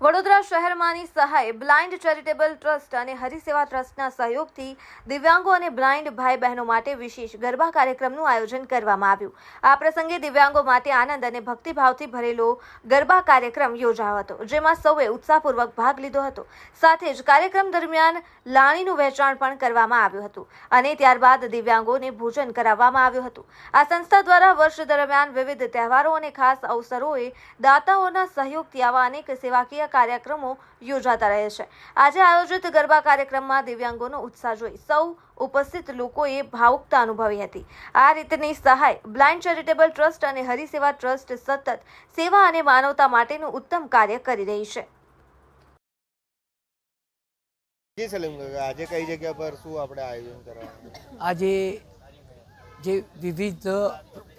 વડોદરા શહેરમાંની સહાય blind charitable trust અને હરિસેવા ટ્રસ્ટના સહયોગથી દિવ્યાંગો અને બ્લાઇન્ડ ભાઈ બહેનો માટે વિશેષ ગરબા કાર્યક્રમનું આયોજન કરવામાં આવ્યું. આ પ્રસંગે દિવ્યાંગો માટે આનંદ અને ભક્તિભાવથી ભરેલો ગરબા કાર્યક્રમ યોજાયો હતો, જેમાં સૌએ ઉત્સાહપૂર્વક ભાગ લીધો હતો. સાથે જ કાર્યક્રમ દરમિયાન લાણીનું વહેંચાણ પણ કરવામાં આવ્યું હતું અને ત્યારબાદ દિવ્યાંગોને ભોજન કરાવવામાં આવ્યું હતું. આ સંસ્થા દ્વારા વર્ષ દરમિયાન વિવિધ તહેવારો અને ખાસ અવસરોએ દાતાઓના સહયોગથી આવા અનેક સેવાકીય કાર્યક્રમો યોજાતા રહે છે. આજે આયોજિત ગરબા કાર્યક્રમમાં દિવ્યાંગોનો ઉત્સાહ જોઈ સૌ ઉપસ્થિત લોકોએ ભાવુકતા અનુભવી હતી. આ રીતની સહાય બ્લાઇન્ડ ચેરિટેબલ ટ્રસ્ટ અને હરિસેવા ટ્રસ્ટ સતત સેવા અને માનવતા માટેનું ઉત્તમ કાર્ય કરી રહી છે. જી સલીમ કાકા આજે કઈ જગ્યા પર શું આપણે આયોજન કરવાનું આજે જે વિવિધ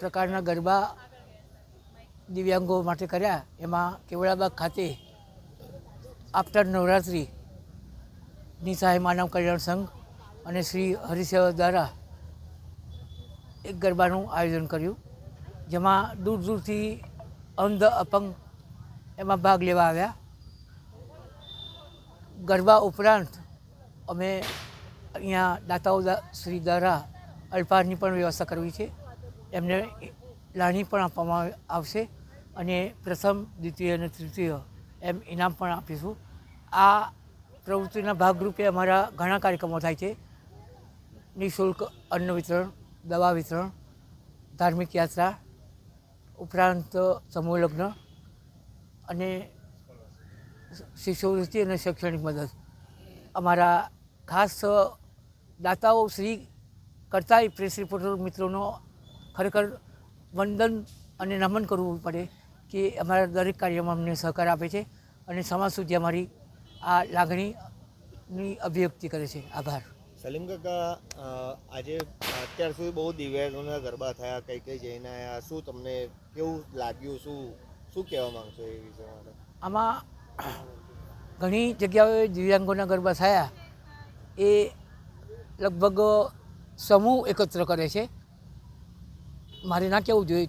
પ્રકારના ગરબા દિવ્યાંગો માટે કર્યા એમાં કેવડાબાગ ખાતે આફ્ટર નવરાત્રિની સહાય માનવ કલ્યાણ સંઘ અને શ્રી હરિસેવા દ્વારા એક ગરબાનું આયોજન કર્યું, જેમાં દૂર દૂરથી અંધ અપંગ એમાં ભાગ લેવા આવ્યા. ગરબા ઉપરાંત અમે અહીંયા દાતાઓ શ્રી દ્વારા અલ્પાહારની પણ વ્યવસ્થા કરવી છે. એમને લાણી પણ આપવામાં આવશે અને પ્રથમ, દ્વિતીય અને તૃતીય એમ ઇનામ પણ આપીશું. આ પ્રવૃત્તિના ભાગરૂપે અમારા ઘણા કાર્યક્રમો થાય છે. નિઃશુલ્ક અન્ન વિતરણ, દવા વિતરણ, ધાર્મિક યાત્રા, ઉપરાંત સમૂહ લગ્ન અને શિષ્યવૃત્તિ અને શૈક્ષણિક મદદ. અમારા ખાસ દાતાઓ શ્રી કરતા પ્રેસ રિપોર્ટર મિત્રોનો ખરેખર વંદન અને નમન કરવું પડે. કે અમારા દરેક કાર્યમાં અમને સહકાર આપે છે અને સમાજ સુધી અમારી આ લાગણીની અભિવ્યક્તિ કરે છે. આભાર. સલીમ કાકા આજે અત્યાર સુધી બહુ દિવ્યાંગોના ગરબા થયા કઈ કઈ જઈને આવ્યા શું તમને કેવું લાગ્યું શું શું કહેવા માંગશો એ વિશે આમાં ઘણી જગ્યાઓએ દિવ્યાંગોના ગરબા થયા. એ લગભગ સમૂહ એકત્ર કરે છે. મારે ના કહેવું જોઈએ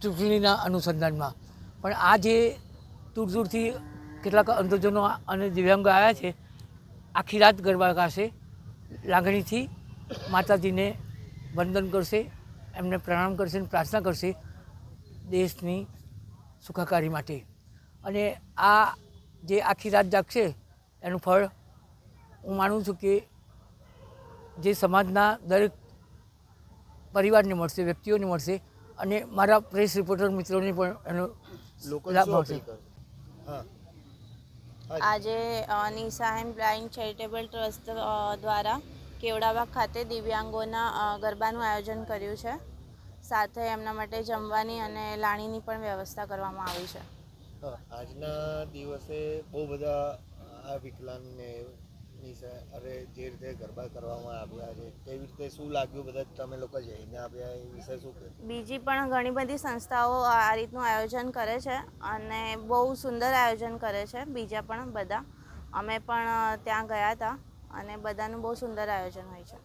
ચૂંટણીના અનુસંધાનમાં. પણ આ જે દૂર દૂરથી કેટલાક અંધજનો અને દિવ્યાંગો આવ્યા છે, આખી રાત ગરબા ગાશે, લાગણીથી માતાજીને વંદન કરશે, એમને પ્રણામ કરશે અને પ્રાર્થના કરશે દેશની સુખાકારી માટે. અને આ જે આખી રાત જાગશે, એનું ફળ હું માનું છું કે જે સમાજના દરેક પરિવારને મળશે, વ્યક્તિઓને મળશે અને મારા પ્રેસ રિપોર્ટર મિત્રોને પણ એનો આજે Nisha M blind charitable trust દ્વારા કેવડાબાગ ખાતે દિવ્યાંગોના ગરબાનું આયોજન કર્યું છે. સાથે એમના માટે જમવાની અને લાણીની પણ વ્યવસ્થા કરવામાં આવી છે. આજના દિવસે બહુ બધા આ વિકલાંગને અરે જે રીતે ગરબા કરવામાં આવ્યા છે તેવી રીતે શું લાગ્યું બધા તમે લોકો જઈને આવ્યા એ વિશે શું બીજી પણ ઘણી બધી સંસ્થાઓ આ રીતનું આયોજન કરે છે અને બહુ સુંદર આયોજન કરે છે બીજા પણ બધા. અમે પણ ત્યાં ગયા હતા અને બધાનું બહુ સુંદર આયોજન હોય છે.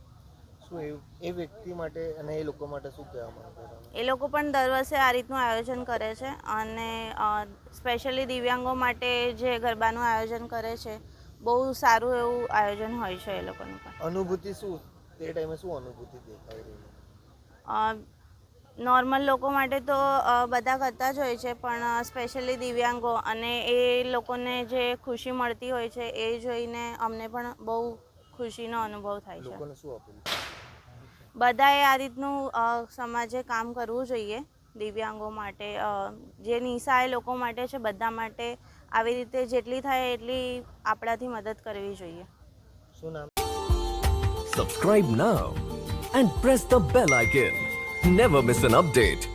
શું એ એ વ્યક્તિ માટે અને એ લોકો માટે શું કહેવા માંગો એ લોકો પણ દર વર્ષે આ રીતનું આયોજન કરે છે અને સ્પેશિયલી દિવ્યાંગો માટે જે ગરબાનું આયોજન કરે છે બહુ સારું એવું આયોજન હોય છે એ લોકોનું પણ. અનુભૂતિ શું? તે ટાઈમે શું અનુભૂતિ દેખાઈ રહી નોર્મલ લોકો માટે તો બધા કરતા જ હોય છે પણ સ્પેશિયલી દિવ્યાંગો અને એ લોકોને જે ખુશી મળતી હોય છે એ જોઈને અમને પણ બહુ ખુશીનો અનુભવ થાય છે. બધાએ આ રીતનું સમાજે કામ કરવું જોઈએ દિવ્યાંગો માટે. જે નિસહાય લોકો માટે છે બધા માટે આવી રીતે જેટલી થાય એટલી આપણાથી મદદ કરવી જોઈએ શું નામ Subscribe now and press the bell icon. Never miss an update.